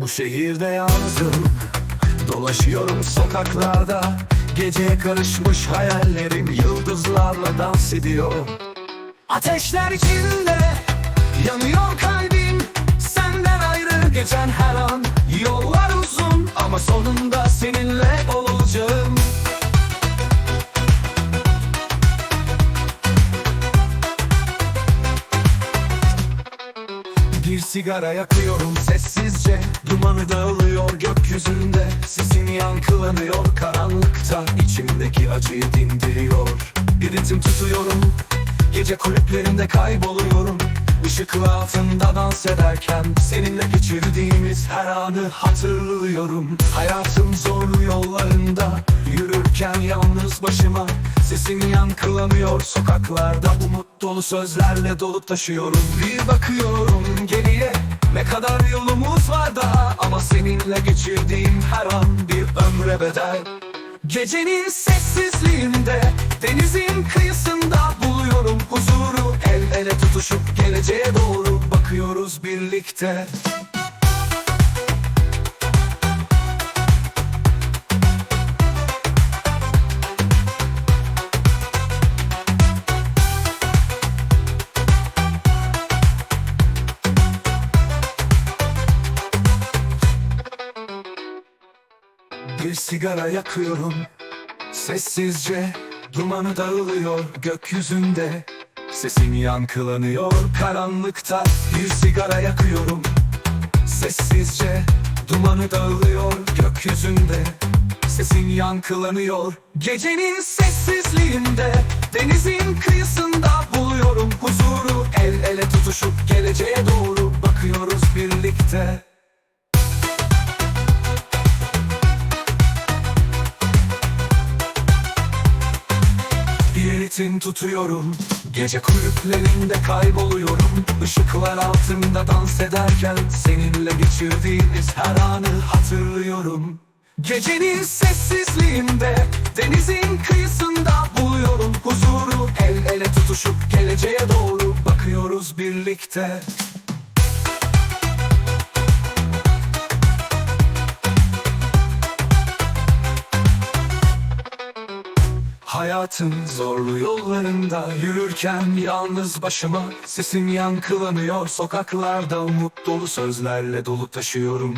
Bu şehirde yalnızım Dolaşıyorum sokaklarda. Geceye karışmış hayallerim Yıldızlarla dans ediyor. Ateşler içinde Yanıyor kalbim Senden ayrı geçen her an. Yollar uzun ama sonunda seninle Bir sigara yakıyorum sessizce. Dumanı dağılıyor gökyüzünde. Sesin yankılanıyor karanlıkta. İçimdeki acıyı dindiriyor. Bir ritim tutuyorum. Gece kulüplerinde kayboluyorum. Işıklı altında dans ederken Seninle geçirdiğimiz her anı hatırlıyorum. Hayatın zorlu yollarında Yürürken yalnız başıma. Sesim yankılanıyor. Sokaklarda Umut dolu sözlerle dolup taşıyorum. Bir bakıyorum geriye. Ne kadar yolumuz var daha Ama seninle geçirdiğim her an bir ömre bedel. Gecenin sessizliğinde Denizin kıyısında buluyorum huzuru. El ele tutuşup geleceğe doğru bakıyoruz birlikte Bir sigara yakıyorum. Sessizce dumanı dağılıyor gökyüzünde. Sesim yankılanıyor karanlıkta. Bir sigara yakıyorum. Sessizce dumanı dağılıyor gökyüzünde. Sesim yankılanıyor. Gecenin sessizliğinde Denizin kıyısında buluyorum huzuru. El ele tutuşup geleceğe doğru bakıyoruz birlikte Ritim tutuyorum. Gece kulüplerinde kayboluyorum. Işıklar altında dans ederken Seninle geçirdiğimiz her anı hatırlıyorum. Gecenin sessizliğinde Denizin kıyısında buluyorum. Huzuru El ele tutuşup geleceğe doğru bakıyoruz birlikte Hayatın zorlu yollarında yürürken yalnız başıma Sesim yankılanıyor. Sokaklarda umut dolu sözlerle dolu taşıyorum